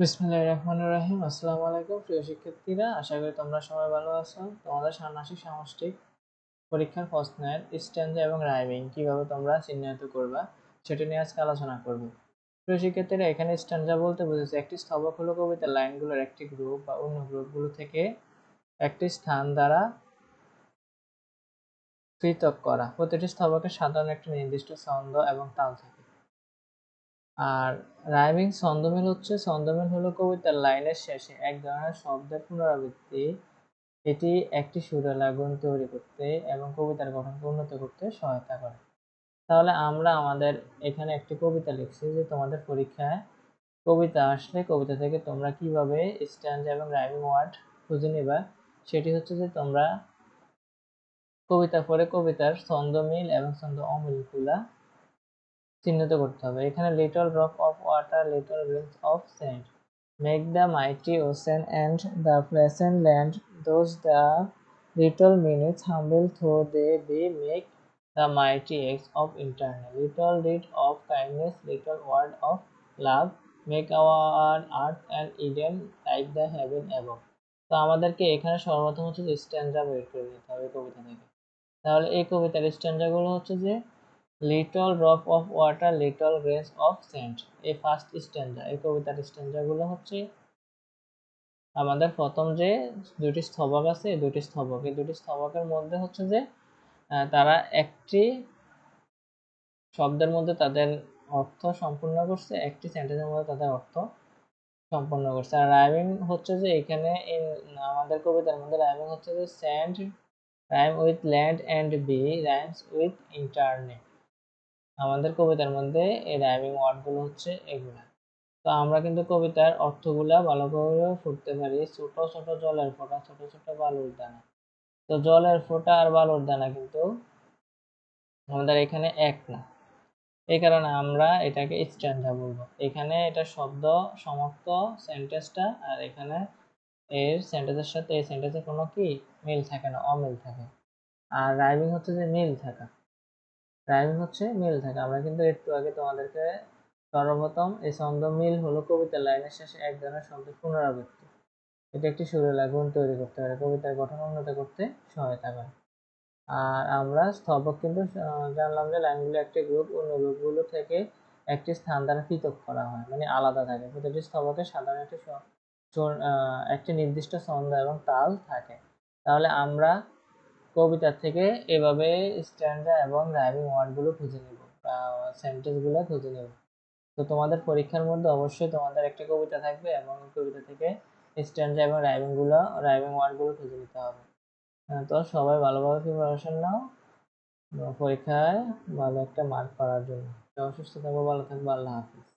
বিসমিল্লাহির রহমানির রহিম। আসসালামু আলাইকুম প্রিয় শিক্ষার্থীরা, আশা করি তোমরা সবাই ভালো আছো। তোমাদের ষান্মাসিক সামষ্টিক পরীক্ষার প্রশ্নের স্ট্যান্ডা এবং রাইমিং কীভাবে তোমরা চিহ্নিত করবা, সেটা নিয়ে আজকে আলোচনা করব। প্রিয় শিক্ষার্থীরা, এখানে স্ট্যান্ডা বলতে বুঝেছে, একটি স্তবক হলো কবিতার লাইনগুলোর একটি গ্রুপ বা অন্য গ্রুপগুলো থেকে একটি স্থান দ্বারা পৃথক করা। প্রতিটি স্তবকের সাধারণ একটি নির্দিষ্ট ছন্দ এবং তাল থাকে। আর রাইমিং ছন্দমিল হচ্ছে, ছন্দমিল হলো কবিতার লাইনের শেষে এক ধরনের শব্দের পুনরাবৃত্তি, এটি একটি সুরেলা গুণ তৈরি করতে এবং কবিতার গঠনকে উন্নত করতে সহায়তা করে। তাহলে আমরা আমাদের এখানে একটি কবিতা লিখছি যে তোমাদের পরীক্ষায় কবিতা আসলে কবিতা থেকে তোমরা কীভাবে স্ট্যান্ড এবং রাইমিং ওয়ার্ড খুঁজে নেবা, সেটি হচ্ছে যে তোমরা কবিতা পড়ে কবিতার ছন্দ মিল এবং ছন্দ অমিলগুলা চিহ্নিত করতে হবে। এখানে little drop of water little grains of sand make the mighty ocean and the pleasant land those the little minutes humble though they be make the mighty ex of internal little deed of kindness little word of love make our earth and Eden like the heaven above তো আমাদেরকে এখানে সর্বপ্রথম হচ্ছে স্ট্যান্ডা বের করে নিতে হবে কবিতা থেকে। তাহলে এই কবিতার স্ট্যান্ডাগুলো হচ্ছে যে little drop of water, little grains of sand. এই ফার্স্ট স্ট্যান্ডা এই কবিতার স্ট্যান্ডাগুলো হচ্ছে আমাদের প্রথম যে দুটি স্থবক আছে দুটি স্থবক এই দুটি স্থবকের মধ্যে হচ্ছে যে তারা একটি শব্দের মধ্যে তাদের অর্থ সম্পূর্ণ করছে, একটি সেন্টেন্সের মধ্যে তাদের অর্থ সম্পন্ন করছে। আর রাইমিং হচ্ছে যে এখানে আমাদের কবিতার মধ্যে রাইমিং হচ্ছে যে sand rhyme with land and be rhymes with internet আমাদের কবিতার মধ্যে এই রাইমিং ওয়ার্ডগুলো হচ্ছে এগুলা। তো আমরা কিন্তু কবিতার অর্থগুলা ভালোভাবে ফুটতে পারি। ছোট ছোট জলের ফোঁটা, ছোট ছোট বালুর দানা। তো জলের ফোঁটা আর বালুর দানা কিন্তু আমাদের এখানে এক না। এই কারণে আমরা এটাকে স্ট্যান্ডা বলব। এখানে এটা শব্দ সমাপ্ত সেন্টেন্সটা আর এখানে এর সেন্টেন্সের সাথে, এই সেন্টেন্সের কোনো কি? মিল থাকে না, অমিল থাকে। আর রাইমিং হচ্ছে যে মিল থাকা। রাইমিং হচ্ছে মিল থাকে। আমরা কিন্তু একটু আগে তোমাদেরকে সর্বপ্রথম এই ছন্দ মিল হলো কবিতার লাইনের শেষে এক ধরনের শব্দের পুনরাবৃত্তি। এটা একটি সুরেলা গুণ তৈরি করতে পারে। কবিতার গঠন উন্নত করতে সহায়তা করে। আর আমরা স্থবক কিন্তু জানলাম যে লাইনগুলো একটি গ্রুপ অন্য গ্রুপগুলো থেকে একটি স্থান দ্বারা পৃথক করা হয় মানে আলাদা থাকে। প্রতিটি স্থবকে সাধারণ একটি একটি নির্দিষ্ট ছন্দ এবং তাল থাকে। তাহলে আমরা কবিতা থেকে এভাবে স্ট্যান্ডা এবং রাইমিং ওয়ার্ডগুলো খুঁজে নেব সেন্টেন্সগুলো খুঁজে নেব। তো তোমাদের পরীক্ষার মধ্যে অবশ্যই তোমাদের একটা কবিতা থাকবে এবং কবিতা থেকে স্ট্যান্ডা এবং রাইমিংগুলো রাইমিং ওয়ার্ডগুলো খুঁজে নিতে হবে। তো সবাই ভালোভাবে প্রিপারেশন নাও, পরীক্ষায় ভালো একটা মার্ক করার জন্য। অসুস্থ থাকব ভালো থাকব আল্লাহ হাফিজ।